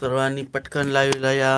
सर्वांनी पटकन लाईव्हला या.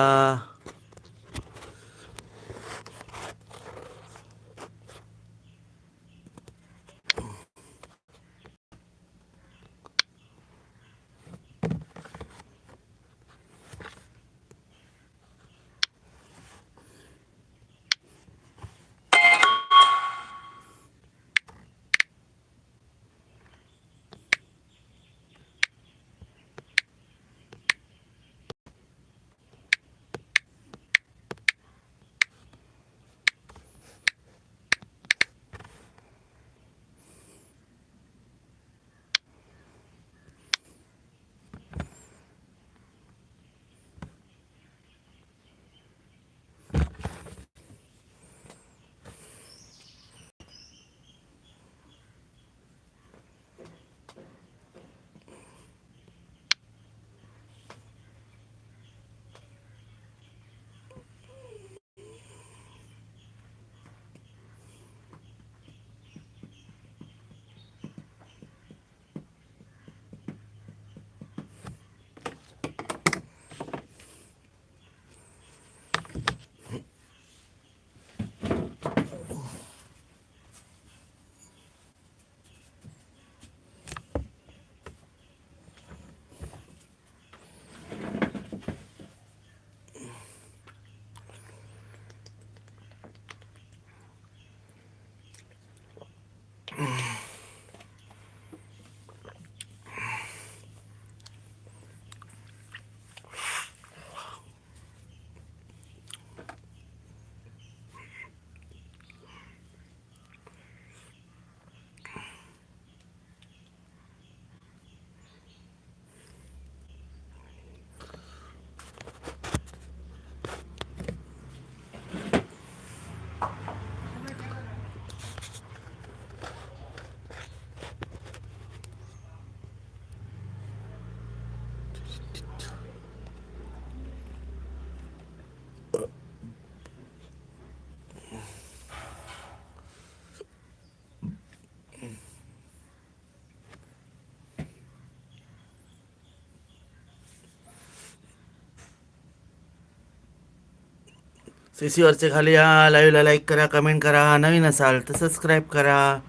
सी सीवरचे खाली या लाईव्हला लाईक करा कमेंट करा नवीन असाल तर सबस्क्राईब करा.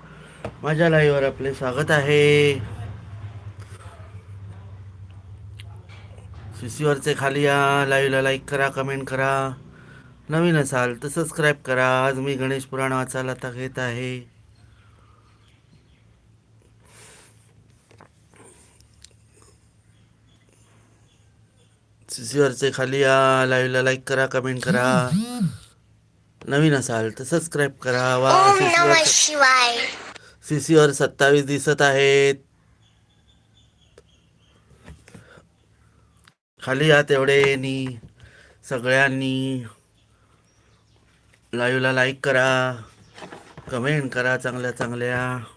माझ्या लाईव्हवर आपले स्वागत आहे. सी सीवरचे खाली या लाईव्हला लाईक करा कमेंट करा. नवीन असाल तर सबस्क्राईब करा. आज मी गणेश पुराण वाचायला आता घेत आहे. सीसीवरचे खाली या लाईव्हला लाईक करा कमेंट करा. नवीन असाल तर सबस्क्राईब करा. वा शिवाय. सीसीवर सत्तावीस दिसत आहेत. खाली या तेवढे सगळ्यांनी. लाईव्हला लाईक करा. कमेंट करा चांगल्या चांगल्या.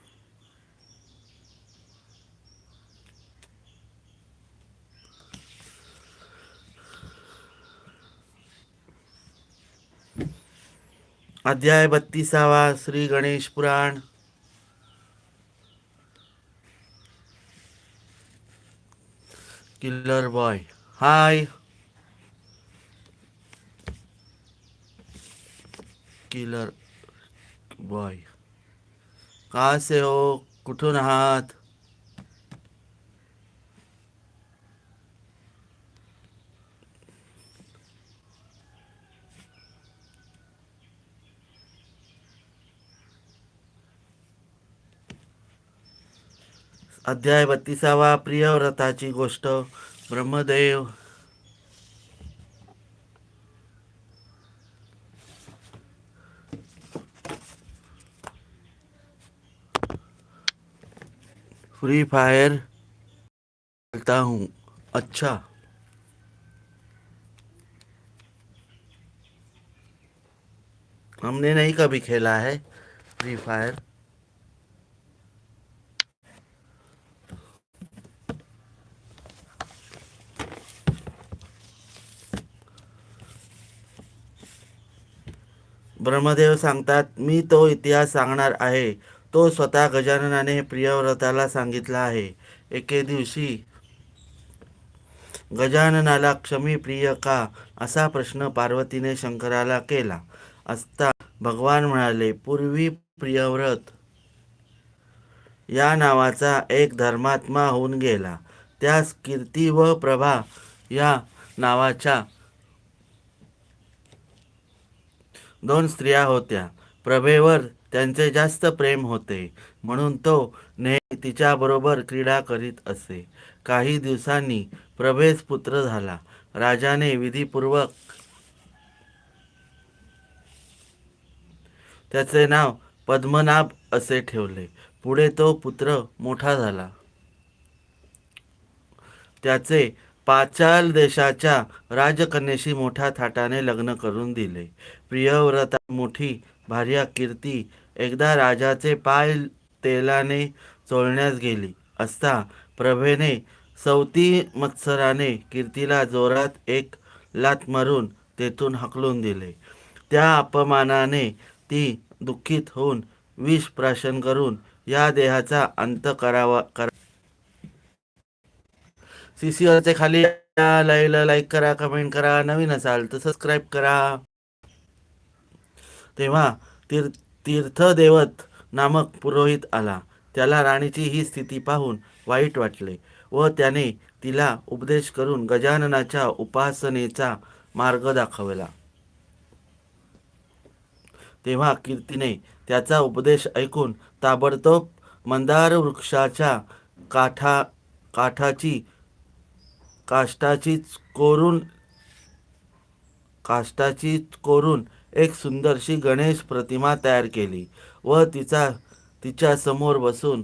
अध्याय बत्तीसावा Shri Ganesh Puran. Killer boy hi killer boy कहाँ से हो? कुठून आहात? अध्याय बत्तीसावा प्रियव्रताची गोष्ट. ब्रह्मदेव. फ्री फायर खेलता हूँ. अच्छा. हमने नहीं कभी खेला है. फ्री फायर ब्रह्मदेव सांगतात मी तो इतिहास सांगणार आहे. तो स्वतः गजाननाने प्रियव्रताला सांगितला आहे. एके दिवशी गजाननाला क्षमी प्रिय का? असा प्रश्न पार्वतीने शंकराला केला. असता भगवान म्हणाले पूर्वी प्रियव्रत या नावाचा एक धर्मात्मा होऊन गेला. त्यास कीर्ती व प्रभा या नावाच्या दोन स्त्रिया होत्या. प्रभेवर त्यांचे जास्त प्रेम होते. म्हणून तो नेहमी तिच्याबरोबर क्रीडा करीत असे. काही दिवसांनी प्रभेस पुत्र झाला. राजाने विधीपूर्वक त्याचे नाव पद्मनाभ असे ठेवले. पुढे तो पुत्र मोठा झाला. त्याचे पाचाल देशाच्या राजकन्येशी मोठ्या थाटाने लग्न करून दिले. प्रियव्रता मोठी भार्या कीर्ती एकदा राजाचे पाय तेलाने चोळण्यास गेली. असता प्रभेने सवती मत्सराने कीर्तीला जोरात एक लात मारून तेथून हकलून दिले. त्या अपमानाने ती दुःखित होऊन विष प्राशन करून या देहाचा अंत करावा करा सी सीसीवरचे खाली लाईव्हला लाईक करा कमेंट करा नवीन असाल तर सबस्क्राईब करा. तेव्हा तीर तीर्थदेवत नामक पुरोहित आला. त्याला राणीची ही स्थिती पाहून वाईट वाटले व त्याने तिला उपदेश करून गजाननाच्या उपासनेचा मार्ग दाखवला. तेव्हा कीर्तीने त्याचा उपदेश ऐकून ताबडतोब मंदार वृक्षाच्या काठा काठाची काष्टाची कोरून काष्टाची कोरून एक सुंदरशी गणेश प्रतिमा तयार केली व तिचा तिच्या समोर बसून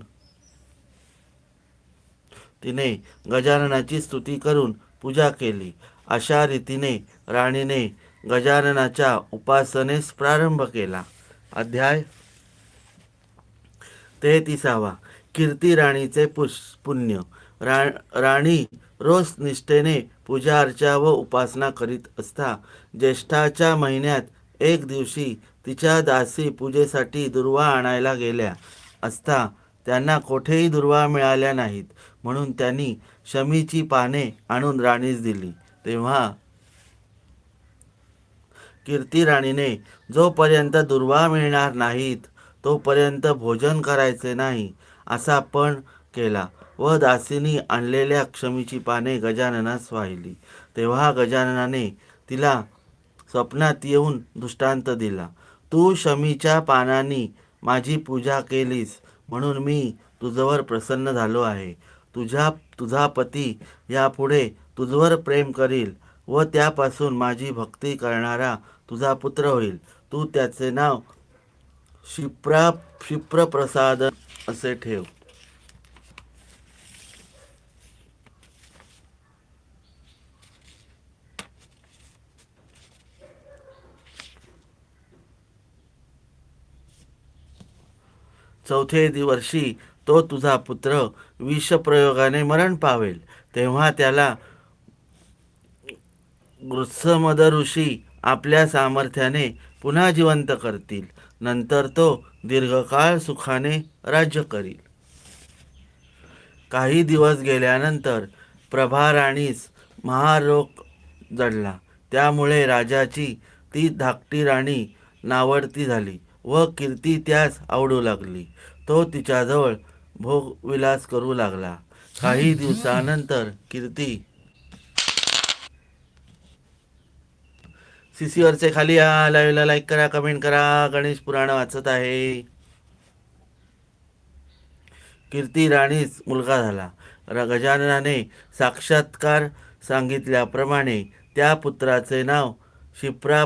तिने गजाननाची स्तुती करून पूजा केली. अशा रीतीने राणीने गजाननाच्या उपासनेस प्रारंभ केला. अध्याय तेहतीसावा. कीर्ती राणीचे पुष पुण्य. रा राणी रोज निष्ठेने पूजा अर्चा व उपासना करीत असता. ज्येष्ठाच्या महिन्यात एक दिवशी तिच्या दासी पूजेसाठी दुर्वा आणायला गेल्या असता त्यांना कोठेही दुर्वा मिळाल्या नाहीत. म्हणून त्यांनी शमीची पाने आणून राणीस दिली. तेव्हा कीर्ती राणीने जोपर्यंत दुर्वा मिळणार नाहीत तोपर्यंत भोजन करायचे नाही असा पण केला. व दासीनी आणलेल्या क्षमीची पाने गजाननास वाहिली. तेव्हा गजाननाने तिला स्वप्नात येऊन दृष्टांत दिला तू शमीच्या पानांनी माझी पूजा केलीस म्हणून मी तुझवर प्रसन्न झालो आहे. तुझ्या तुझा पती यापुढे तुझवर प्रेम करील व त्यापासून माझी भक्ती करणारा तुझा पुत्र होईल. तू त्याचे नाव क्षिप्रा क्षिप्रप्रसाद असे ठेव. चौथे दिवशी तो तुझा पुत्र विषप्रयोगाने मरण पावेल. तेव्हा त्याला गृत्समद ऋषी आपल्या सामर्थ्याने पुन्हा जिवंत करतील. नंतर तो दीर्घकाळ सुखाने राज्य करील. काही दिवस गेल्यानंतर प्रभा राणीस महारोग जडला. त्यामुळे राजाची ती धाकटी राणी नावडती झाली. व कीर्ती त्यास आवडू लागली. तो तिच्याजवळ भोगविलास करू लागला. काही दिवसानंतर कीर्ती सीसीवरचे खाली या. लाईव्हला लाईक करा कमेंट करा. गणेश पुराण वाचत आहे. कीर्ती राणीस मुलगा झाला. गजाननाने साक्षात्कार सांगितल्याप्रमाणे त्या पुत्राचे नाव शिप्रा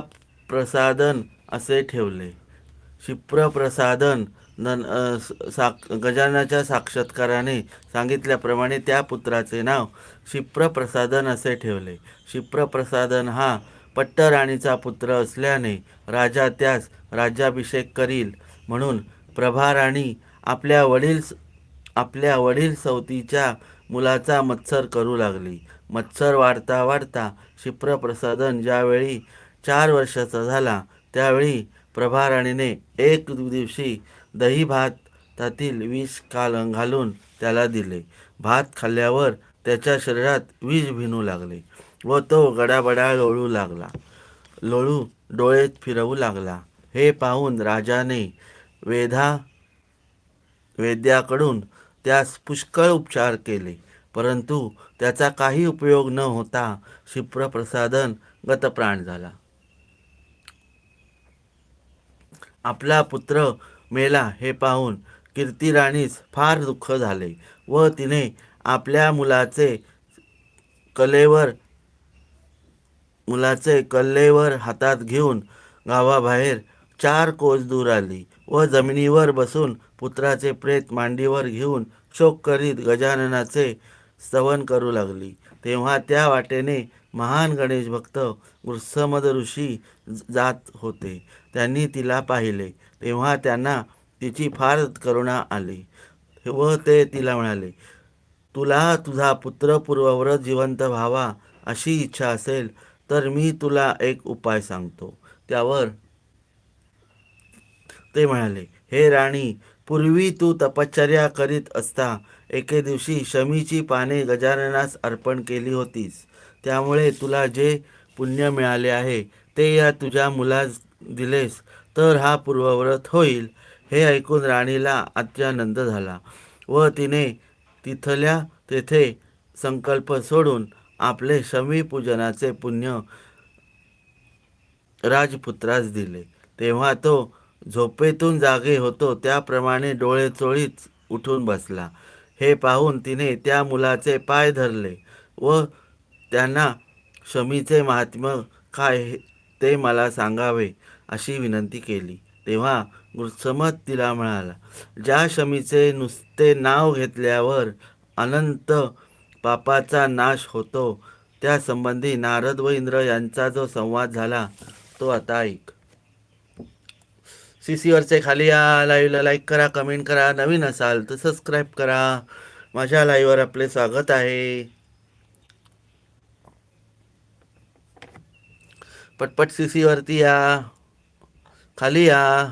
प्रसादन असे ठेवले. शिप्रप्रसादन नन साक गजाननाच्या साक्षात्काराने सांगितल्याप्रमाणे त्या पुत्राचे नाव शिप्रप्रसादन असे ठेवले. शिप्रप्रसादन हा पट्टराणीचा पुत्र असल्याने राजा त्यास राज्याभिषेक करील म्हणून प्रभाराणी आपल्या वडील आपल्या वडील सवतीच्या मुलाचा मत्सर करू लागली. मत्सर वाढता वाढता शिप्रप्रसादन ज्यावेळी चार वर्षाचा झाला त्यावेळी प्रभाराणीने एक दिवशी दही भातातील विष काल घालून त्याला दिले. भात खाल्ल्यावर त्याच्या शरीरात वीज भिनू लागले व तो गडाबडा लोळू लागला. लोळू डोळे फिरवू लागला. हे पाहून राजाने वेधा वेद्याकडून त्यास पुष्कळ उपचार केले. परंतु त्याचा काही उपयोग न होता क्षिप्रप्रसादन गतप्राण झाला. आपला पुत्र मेला हे पाहून कीर्तिराणीस फार दुःख झाले व तिने आपल्या मुलाचे कलेवर मुलाचे कल्लेवर हातात घेऊन गावाबाहेर चार कोस दूर आली व जमिनीवर बसून पुत्राचे प्रेत मांडीवर घेऊन शोक करीत गजाननाचे स्तवन करू लागली. तेव्हा त्या वाटेने महान गणेश भक्त वृत्समद ऋषी जात होते. त्यांनी तिला पाहिले. तेव्हा त्यांना तिची फार करुणा आली व ते तिला म्हणाले तुला तुझा पुत्र पूर्वव्रत जिवंत व्हावा अशी इच्छा असेल तर मी तुला एक उपाय सांगतो. त्यावर ते म्हणाले हे राणी पूर्वी तू तपश्चर्या करीत असता एके दिवशी शमीची पाने गजाननास अर्पण केली होतीस. त्यामुळे तुला जे पुण्य मिळाले आहे ते या तुझ्या मुलास दिलेस तर हा पूर्वव्रत होईल हे ऐकून राणीला अत्यानंद झाला व तिने तिथल्या तेथे संकल्प सोडून आपले शमी पूजनाचे पुण्य राजपुत्रास दिले. तेव्हा तो झोपेतून जागे होतो त्याप्रमाणे डोळे चोळीत उठून बसला. हे पाहून तिने त्या मुलाचे पाय धरले व त्यांना शमीचे महात्म्य काय हे- ते मला सांगावे अशी विनंती केली. तेव्हा गुरुसमत तिला म्हणाला ज्या शमीचे नुसते नाव घेतल्यावर अनंत पापाचा नाश होतो त्या संबंधी नारद व इंद्र यांचा जो संवाद झाला तो आता ऐक. सी सीवरचे खाली या लाईव्हला लाईक करा कमेंट करा. नवीन असाल तर सबस्क्राईब करा. माझ्या लाईव्हवर आपले स्वागत आहे. पटपट सी सीवरती या. खाली या.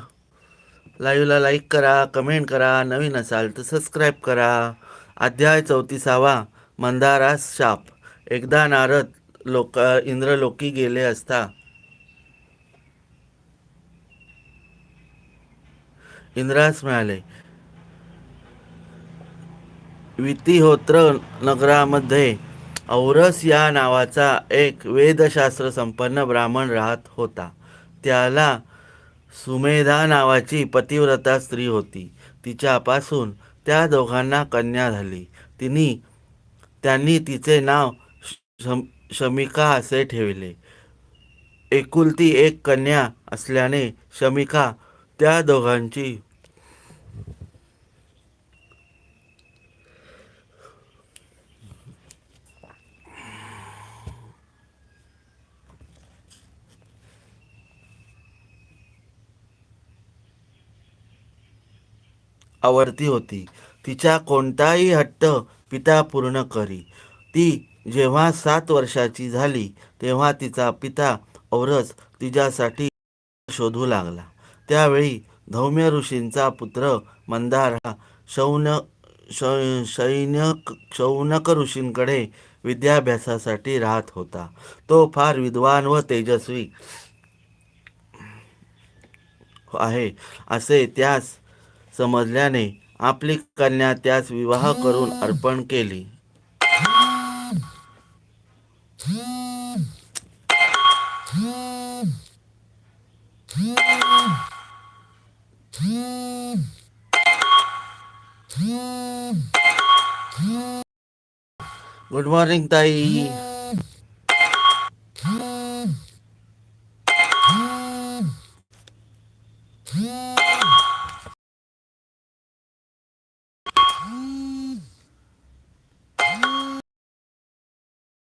लाईव्हला लाईक करा कमेंट करा नवीन असाल तर सबस्क्राईब करा. अध्याय चौतीसावा मंदारास शाप. एकदा नारद लोक इंद्रलोकी गेले असता. इंद्रास मिळाले. वितिहोत्र नगरामध्ये औरस या नावाचा एक वेदशास्त्र संपन्न ब्राह्मण राहत होता. त्याला सुमेधा नावाची पतिव्रता स्त्री होती. तिच्यापासून त्या दोघांना कन्या झाली. तिने त्यांनी तिचे नाव शम शमिका असे ठेवले. एकुलती एक कन्या असल्याने शमिका त्या दोघांची आवडती होती. तिचा कोणताही हट्ट पिता पूर्ण करी. ती जेव्हा सात वर्षाची झाली तेव्हा तिचा पिता औरस तिच्यासाठी शोधू लागला. त्यावेळी धौम्य ऋषींचा पुत्र मंदार हा शौन श- शौनक ऋषींकडे विद्याभ्यासासाठी राहत होता. तो फार विद्वान व तेजस्वी आहे असे त्यास समजल्याने आपली कन्या त्यास विवाह करून अर्पण केली. गुड मॉर्निंग ताई.